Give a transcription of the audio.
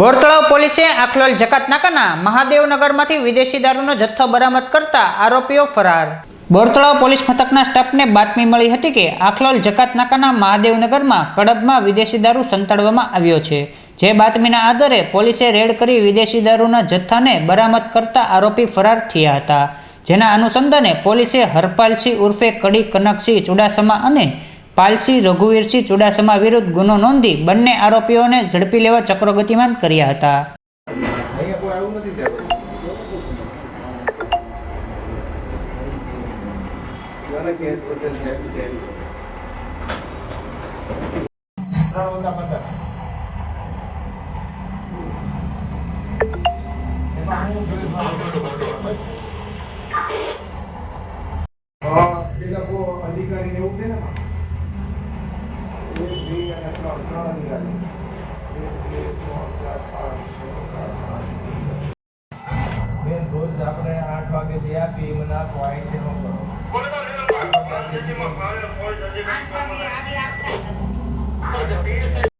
બોરતળાવ પોલીસે આખલોલ જકાતનાકાના મહાદેવનગરમાંથી વિદેશી દારૂનો જથ્થો બરામદ કરતા આરોપીઓ ફરાર. બોરતળાવ પોલીસ મથકના સ્ટાફને બાતમી મળી હતી કે આખલોલ જકાતનાકાના મહાદેવનગરમાં કડબમાં વિદેશી દારૂ સંતાડવામાં આવ્યો છે. જે બાતમીના આધારે પોલીસે રેડ કરી વિદેશી દારૂના જથ્થાને બરામદ કરતા આરોપી ફરાર થયા હતા. જેના અનુસંધાને પોલીસે હરપાલસિંહ ઉર્ફે કડી કનકસિંહ ચુડાસમા અને પાલસિંહ રઘુવીરસિંહ ચુડાસમા વિરુદ્ધ ગુનો નોંધી બંને આરોપીઓને ઝડપી લેવા ચક્રો ગતિમાન કર્યા હતા. અધિકારી એવું છે ને? બેન રોજ આપણે આઠ વાગે જે આપીએ એ મને આપો આઈસી નો કરો